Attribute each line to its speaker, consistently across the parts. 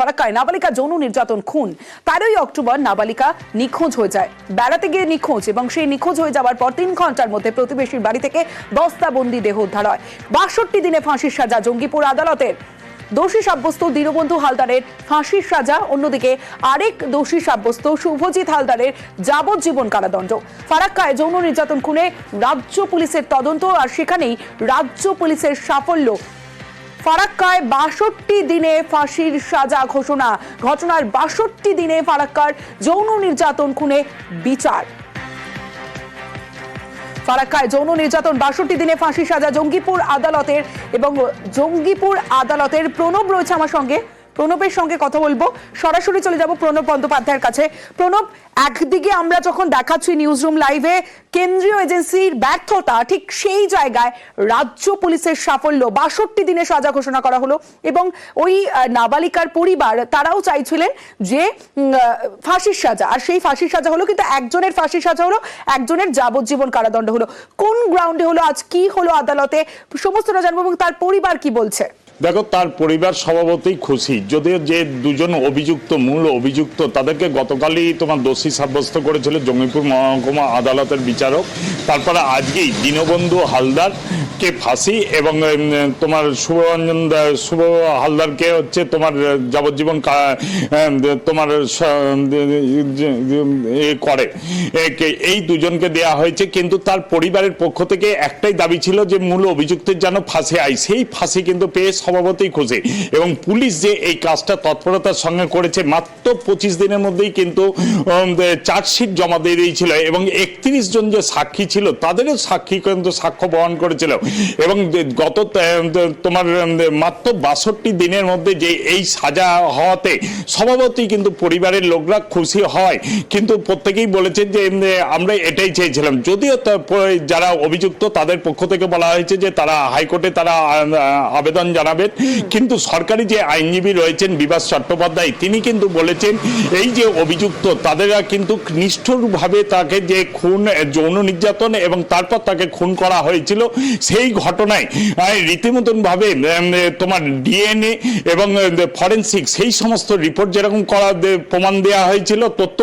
Speaker 1: ফারাক্কায় নাবালিকা যৌন নির্যাতন খুন। তেরোই অক্টোবর নাবালিকা নিখোঁজ হয়ে যায়। বেড়াতে গিয়ে নিখোঁজ এবং সেই নিখোঁজ হয়ে যাওয়ার পর তিন ঘণ্টার মধ্যে প্রতিবেশীর বাড়ি থেকে বস্তাবন্দি দেহ উদ্ধার হয়। বাষট্টি দিনে ফাঁসির সাজা জঙ্গিপুর আদালতের। দোষী সাব্যস্ত দীনবন্ধু হালদারের ফাঁসির সাজা, অন্যদিকে আরেক দোষী সাব্যস্ত শুভজিৎ হালদারের যাবজ্জীবন কারাদণ্ড। ফারাক্কায় যৌন নির্যাতন খুনে রাজ্য পুলিশের তদন্ত, আর সেখানেই রাজ্য পুলিশের সাফল্য ফারাক্কায় বাষট্টি দিনে ফাঁসির সাজা ঘোষণা। ঘটনার বাষট্টি দিনে ফারাক্কার যৌন নির্যাতন খুনে বিচার। ফারাক্কায় যৌন নির্যাতন, বাষট্টি দিনে ফাঁসি সাজা, জঙ্গিপুর আদালতের এবং জঙ্গিপুর আদালতের প্রণব রয়েছে আমার সঙ্গে। প্রণবের সঙ্গে কথা বলব। সরাসরি চলে যাব প্রণব বন্দ্যোপাধ্যায়ের কাছে। প্রণব, একদিকে আমরা যখন দেখাচ্ছি নিউজ রুম লাইভে কেন্দ্রীয় এজেন্সির ব্যর্থতা ঠিক সেই জায়গায় রাজ্য পুলিশের সাফল্য বাষট্টি দিনে সাজা ঘোষণা করা হলো এবং ওই নাবালিকার পরিবার তারাও চাইছিলেন যে ফাঁসির সাজা। আর সেই ফাঁসির সাজা হলো কিন্তু একজনের ফাঁসির সাজা হলো, একজনের যাবজ্জীবন কারাদণ্ড হলো। কোন গ্রাউন্ডে হলো, আজ কি হলো আদালতে, সমস্তটা জানব এবং তার পরিবার কি বলছে?
Speaker 2: দেখো, তার পরিবার স্বভাবতই খুশি। যদিও যে দুজন অভিযুক্ত, মূল অভিযুক্ত, তাদেরকে গতকালই তোমার দোষী সাব্যস্ত করেছিল জঙ্গিপুর মহকুমা আদালতের বিচারক। তারপরে আজকেই দীনবন্ধু হালদারকে ফাঁসি এবং তোমার শুভরঞ্জন, শুভ হালদারকে হচ্ছে তোমার যাবজ্জীবন তোমার করে। এই দুজনকে দেয়া হয়েছে, কিন্তু তার পরিবারের পক্ষ থেকে একটাই দাবি ছিল যে মূল অভিযুক্তের যেন ফাঁসি আয়। সেই ফাঁসি কিন্তু পেয়ে স্বভাবতই খুশি এবং পুলিশ যে এই কাজটা তৎপরতার সঙ্গে করেছে, মাত্র পঁচিশ দিনের মধ্যেই কিন্তু চার্জশিট জমা দিয়ে দিয়েছিল এবং একত্রিশ জন যে সাক্ষী ছিল, তাদেরও সাক্ষী কিন্তু সাক্ষ্য বহন করেছিল। এবং গত তোমার মাত্র বাষট্টি দিনের মধ্যে যে এই সাজা হওয়াতে স্বভাবতই কিন্তু পরিবারের লোকরা খুশি হয়। কিন্তু প্রত্যেকেই বলেছেন যে আমরা এটাই চেয়েছিলাম। যদিও যারা অভিযুক্ত, তাদের পক্ষ থেকে বলা হয়েছে যে, তারা হাইকোর্টে তারা আবেদন আবেদন জানাবেন কিন্তু সরকারি যে আইনজীবী রয়েছেন বিভাস চট্টোপাধ্যায় তিনি কিন্তু বলেছেন এই যে অভিযুক্ত তাদেরা কিন্তু নিষ্ঠুরভাবে তাকে যে খুন যৌন নির্যাতন এবং তারপর তাকে খুন করা হয়েছিল সেই ঘটনায় আহ, রীতিমতন ভাবে উম, তোমার ডিএনএ এবং ফরেন্সিক সেই সমস্ত রিপোর্ট যেরকম করা প্রমাণ দেওয়া হয়েছিল তথ্য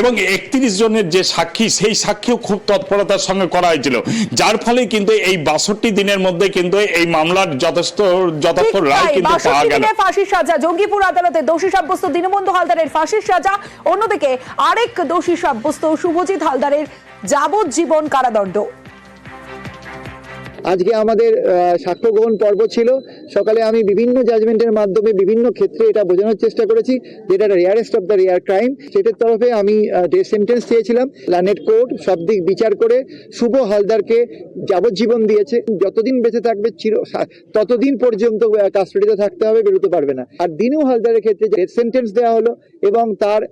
Speaker 2: এবং একত্রিশ জনের যে সাক্ষী সেই সাক্ষীও খুব তৎপরতার সঙ্গে করা হয়েছিল। যার ফলে কিন্তু এই বাষট্টি দিনের মধ্যে কিন্তু এই মামলার যথেষ্ট যথার্থ
Speaker 1: ঠিক
Speaker 2: রায় কিন্তু পাওয়া গেল।
Speaker 1: ফাঁসির সাজা জঙ্গিপুর আদালতে দোষী সাব্যস্ত দীনবন্ধু হালদারের ফাঁসির সাজা অন্যদিকে আরেক দোষী সাব্যস্ত শুভজিৎ হালদারের যাবজ্জীবন কারাদণ্ড।
Speaker 3: আজকে আমাদের আহ, সাক্ষ্য গ্রহণ পর্ব ছিল। সকালে আমি বিভিন্ন জাজমেন্টের মাধ্যমে বিভিন্ন ক্ষেত্রে এটা বোঝানোর চেষ্টা করেছি, যেটা rarest of the rare crime স্টেটের তরফে আমি ডে সেন্টেন্স চেয়েছিলাম লানেট কোর্ট সব দিক বিচার করে শুভ হালদারকে যাবজ্জীবন দিয়েছে। যতদিন বেঁচে থাকবে, চির ততদিন পর্যন্ত কাস্টডিতে থাকতে হবে, বেরোতে পারবে না। আর দিনু হালদারের ক্ষেত্রে ডেথ সেন্টেন্স দেওয়া হলো, এবং তার,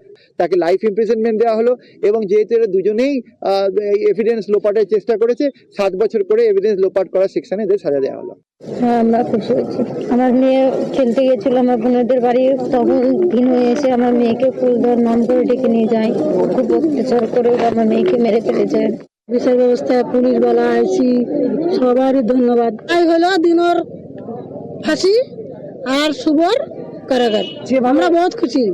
Speaker 3: তাকে লাইফ ইমপ্রিজনমেন্ট দেওয়া হলো, এবং যেহেতু এরা দুজনেই এভিডেন্স লোপাটের চেষ্টা করেছে, সাত বছর করে এভিডেন্স লোপাট করার সেকশানে এদের সাজা দেওয়া হলো।
Speaker 4: হ্যাঁ আমরা খুশি হয়েছি। আমার মেয়ে খেলতে গেছিল আমার বোনেদের বাড়ি। তখন দিন হয়ে এসে আমার মেয়েকে ফুল ধর নাম করে ডেকে নিয়ে যায়। খুব অত্যাচার করে আমার মেয়েকে মেরে ফেলেছে।
Speaker 5: বিচার ব্যবস্থা পুলিশ বলা আইসি সবারই ধন্যবাদ। তাই হলো দিনর ফাঁসি আর শুভর কারাগার। আমরা বহুত খুশি।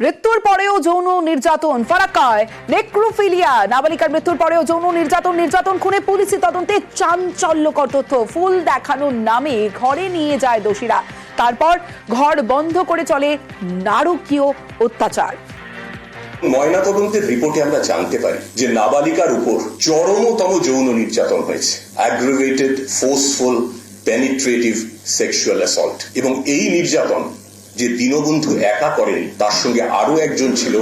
Speaker 1: মৃত্যুর পরেও যৌন নির্যাতন, ফারাক্কায়, নেক্রোফিলিয়া, নাবালিকার মৃত্যুর পরেও যৌন নির্যাতন নির্যাতন খুনে পুলিশি তদন্তে চাঞ্চল্যকর তথ্য। ফুল দেখানোর নামে ঘরে নিয়ে যায় দোষীরা। তারপর ঘর বন্ধ করে চলে নারকীয় অত্যাচার।
Speaker 6: ময়নাতদন্তের রিপোর্টে আমরা জানতে পারি যে নাবালিকার উপর চরমতম যৌন নির্যাতন হয়েছে। Aggravated forceful penetrative sexual assault এবং এই নির্যাতন যে দীনবন্ধু একা করেন, তার সঙ্গে আরও একজন ছিল,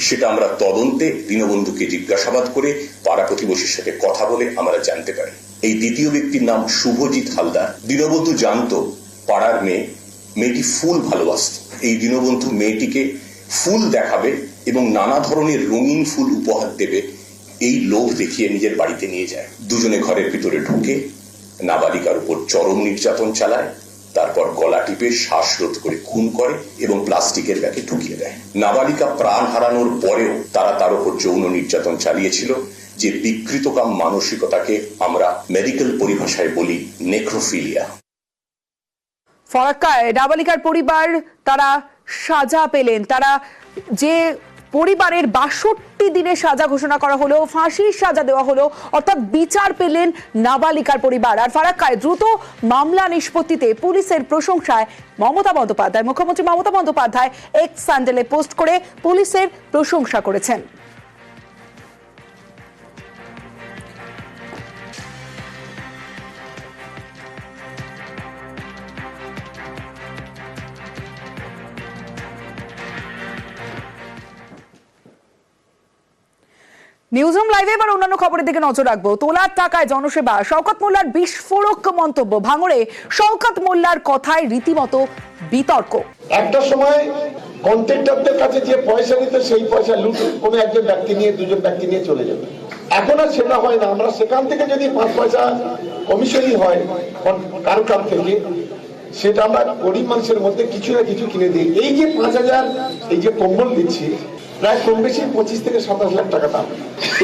Speaker 6: সেটা আমরা তদন্তে দীনবন্ধুকে জিজ্ঞাসাবাদ করে পাড়া প্রতিবেশীর সাথে কথা বলে আমরা জানতে পারি। এই দ্বিতীয় ব্যক্তির নাম শুভজিৎ হালদার। দীনবন্ধু জানতো পাড়ার মেয়ে, মেয়েটি ফুল ভালোবাসত। এই দীনবন্ধু মেয়েটিকে ফুল দেখাবে এবং নানা ধরনের রঙিন ফুল উপহার দেবে, এই লোভ দেখিয়ে নিজের বাড়িতে নিয়ে যায়। দুজনে ঘরের ভিতরে ঢুকে নাবালিকার উপর চরম নির্যাতন চালায়। তারপর গলা টিপে শ্বাসরোধ করে খুন করে এবং প্লাস্টিকের ব্যাগে ঢুকিয়ে দেয়। নাবালিকা প্রাণ হারানোর পরেও তারা তার উপর যৌন নির্যাতন চালিয়েছিল, যে বিকৃতকাম মানসিকতাকে আমরা মেডিকেল পরিভাষায় বলি নেক্রোফিলিয়া।
Speaker 1: ফরাক্কায় নাবালিকার পরিবার তারা সাজা পেলেন। তারা যে পরিবারের বাষট্টি দিনে সাজা ঘোষণা করা হলো, ফাঁসির সাজা দেওয়া হলো, অর্থাৎ বিচার পেলেন নাবালিকার পরিবার। আর ফারাক্কায় দ্রুত মামলা নিষ্পত্তিতে পুলিশের প্রশংসায় মমতা বন্দ্যোপাধ্যায়, মুখ্যমন্ত্রী মমতা বন্দ্যোপাধ্যায় এক্স স্যান্ডেলে পোস্ট করে পুলিশের প্রশংসা করেছেন। নিউজ হোম লাইভে এবার অন্যান্য খবরের দিকে নজর রাখব। তোলার টাকায় জনসেবা, শওকত মোল্লার বিস্ফোরক মন্তব্য ভাঙড়ে। শওকত মোল্লার কথায় রীতিমতো বিতর্ক।
Speaker 7: একটা সময় কন্ট্রাক্টরদের কাছে যে পয়সা নিত, সেই পয়সা লুট কোনো একজন ব্যক্তি নিয়ে, দুজন ব্যক্তি নিয়ে চলে যাবে এখন আর সেটা হয় না। আমরা সেখান থেকে যদি পাঁচ পয়সা কমিশনই হয় কারও কার থেকে, সেটা আমরা গরিব মানুষের মধ্যে কিছু না কিছু কিনে দিই। এই যে পাঁচ হাজার, এই যে কম্বল দিচ্ছি প্রায় কম বেশি পঁচিশ থেকে সাতাশ লাখ টাকা দাম।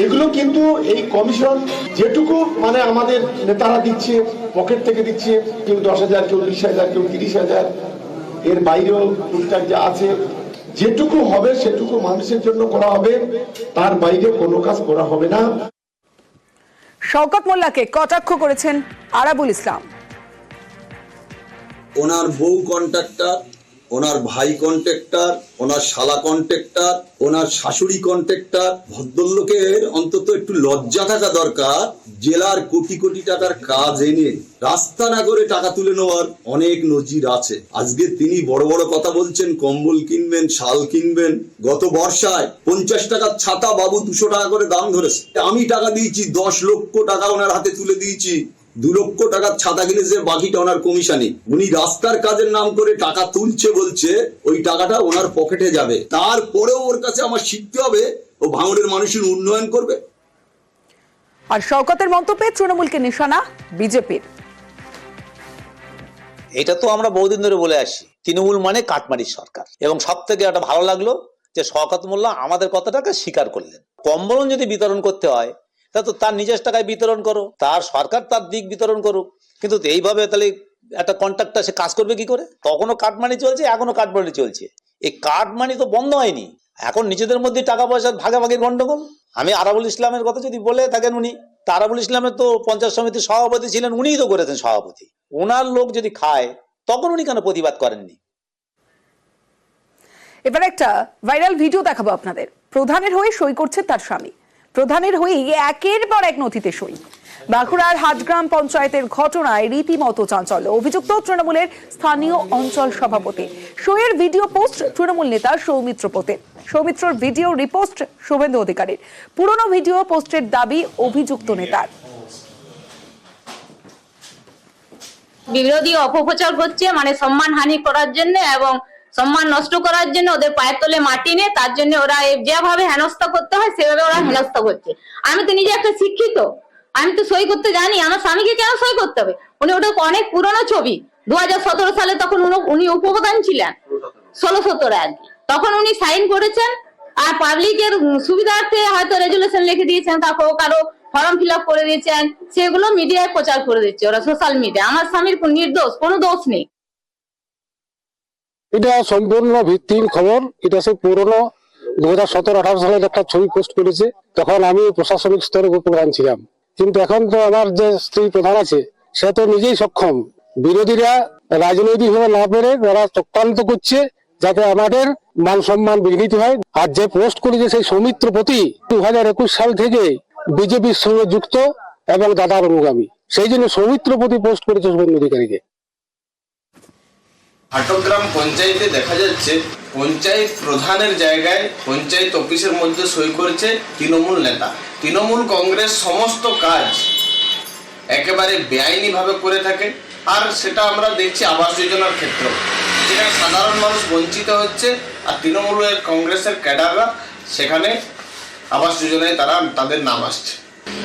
Speaker 7: এগুলো কিন্তু এই কমিশন যেটুকু মানে আমাদের নেতারা দিচ্ছে পকেট থেকে দিচ্ছে কেউ দশ হাজার কেউ বিশ হাজার কেউ তিরিশ হাজার এর বাইরেও টুকটাক যা আছে যেটুকু হবে সেটুকু মানুষের জন্য করা হবে তার বাইরে কোনো কাজ করা হবে না।
Speaker 1: শওকত মোল্লাকে কটাক্ষ করেছেন আরাবুল ইসলাম।
Speaker 8: ওনার বউ কন্ট্রাক্টর ওনার ভাই কন্ট্রাক্টর, ওনার শালা কন্ট্রাক্টর, ওনার শাশুড়ি কন্ট্রাক্টর। ভদ্রলোকের অন্তত একটু লজ্জা থাকা দরকার। জেলার কোটি কোটি টাকার কাজ এনে রাস্তা না করে টাকা তুলে নেওয়ার অনেক নজির আছে। আজকে তিনি বড় বড় কথা বলছেন, কম্বল কিনবেন, শাল কিনবেন। গত বর্ষায় পঞ্চাশ টাকার ছাতা বাবু দুশো টাকা করে দাম ধরেছে। আমি টাকা দিয়েছি, দশ লক্ষ টাকা ওনার হাতে তুলে দিয়েছি। দু লক্ষ টাকার ছাতা কিনেছে বাকিটা ওনার কমিশনে উনি রাস্তার কাজের নাম করে টাকা তুলছে বলছে ওই টাকাটা ওনার পকেটে যাবে। তারপরেও ওর কাছে আমার শিখতে হবে ও ভাঙড়ের মানুষের উন্নয়ন করবে।
Speaker 1: আর শওকতের মন্তব্যে তৃণমূলকে নিশানা বিজেপির।
Speaker 9: এটা তো আমরা বহুদিন ধরে বলে আসি তৃণমূল মানে কাটমারির সরকার। এবং সব থেকে একটা ভালো লাগল যে শওকত মোল্লা আমাদের কথাটাকে স্বীকার করলেন। কম্বলন যদি বিতরণ করতে হয় তা তো তার নিজের টাকায় বিতরণ করো। তার সরকার তার দিক বিতরণ করুক। কিন্তু এইভাবে তাহলে একটা কন্ট্রাক্টর সে কাজ করবে কি করে? তখনও কাটমানি চলছে এখনও কাটমানি চলছে। এই কাটমানি তো বন্ধ হয়নি। এখন নিজেদের মধ্যে টাকা পয়সার ভাগাভাগির গন্ডগোল। আমি আরাবুল ইসলামের কথা যদি বলে থাকেন উনি, তা আরাবুল ইসলামের তো পঞ্চায়েত সমিতির সভাপতি ছিলেন, উনিই তো করেছেন সভাপতি। ওনার লোক যদি খায়, তখন উনি কেন প্রতিবাদ করেননি?
Speaker 1: এবার একটা ভাইরাল ভিডিও দেখাবো আপনাদের। প্রধানের হয়ে সই করছে তার স্বামী। প্রধানের হয়ে একের পর এক নথিতে সই। বাঁকুড়ার হাটগ্রাম পঞ্চায়েতের ঘটনায় রীতিমতো চাঞ্চল্য। অভিযুক্ত তৃণমূলের স্থানীয় অঞ্চল সভাপতি। সইয়ের ভিডিও পোস্ট তৃণমূল নেতা সৌমিত্র পোতের সৌমিত্রর ভিডিও রিপোস্ট শুভেন্দু অধিকারীর। পুরনো ভিডিও পোস্টের দাবি অভিযুক্ত নেতার।
Speaker 10: বিরোধী অপপ্রচার করছে মানে সম্মান হানি করার জন্য এবং সম্মান নষ্ট করার জন্য ওদের পায়ের তলে মাটি নেই তার জন্য ওরা যেভাবে হেনস্থা করতে হয়, সেভাবে ওরা হেনস্থা করছে। আমি তো নিজে একটা শিক্ষিত। আমি তো সই করতে জানি, আমার স্বামীকে কেন সই করতে হবে? উনি ওটা অনেক পুরনো ছবি। দু হাজার সতেরো সালে তখন উনি- উপপ্রধান ছিলেন। ষোলো সতেরো আর কি। তখন উনি সাইন করেছেন আর পাবলিকের সুবিধার্থে হয়তো রেজুলেশন লিখে দিয়েছেন, তারপর কারও ফর্ম ফিল করে দিয়েছেন। সেগুলো মিডিয়ায় প্রচার করে দিচ্ছে ওরা, সোশ্যাল মিডিয়া। আমার স্বামীর নির্দোষ, কোনো দোষ নেই।
Speaker 11: এটা সম্পূর্ণ ভিত্তিহীন খবর। এটা সে পুরনো দু হাজার সতেরো, আঠারো সালের একটা ছবি পোস্ট করেছে, তখন আমি প্রশাসনিক স্তরে উপপ্রধান ছিলাম। কিন্তু এখন তো আমার যে স্ত্রী প্রধান আছে, সে তো নিজেই সক্ষম। বিরোধীরা রাজনৈতিক ভাবে না পেরে তারা চক্রান্ত করছে যাতে আমাদের মান সম্মান বিঘ্নিত হয়। আর যে পোস্ট করেছে সেই সৌমিত্র প্রতি দু হাজার একুশ সাল থেকে বিজেপির সঙ্গে যুক্ত এবং দাদার অনুগামী। সেই জন্য সৌমিত্র প্রতি পোস্ট করেছে শুভেন্দু অধিকারীকে।
Speaker 12: হাটগ্রাম পঞ্চায়েতে দেখা যাচ্ছে, পঞ্চায়েত প্রধানের জায়গায় পঞ্চায়েত অফিসের মধ্যে সই করেছে তৃণমূল নেতা। তৃণমূল কংগ্রেস সমস্ত কাজ একেবারে বেআইনি ভাবে করে থাকে। আর সেটা আমরা দেখছি আবাস যোজনার ক্ষেত্রে যেখানে সাধারণ মানুষ বঞ্চিত হচ্ছে আর তৃণমূলের কংগ্রেসের ক্যাডাররা সেখানে আবাস যোজনায় তারা, তাদের নাম আসছে।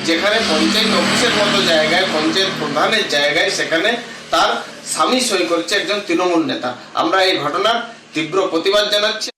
Speaker 12: যেখানে পঞ্চায়েত অফিসের মতো জায়গায়, পঞ্চায়েত প্রধানের জায়গায় সেখানে তার স্বামী সই করছে একজন তৃণমূল নেতা। আমরা এই ঘটনার তীব্র প্রতিবাদ জানাচ্ছি।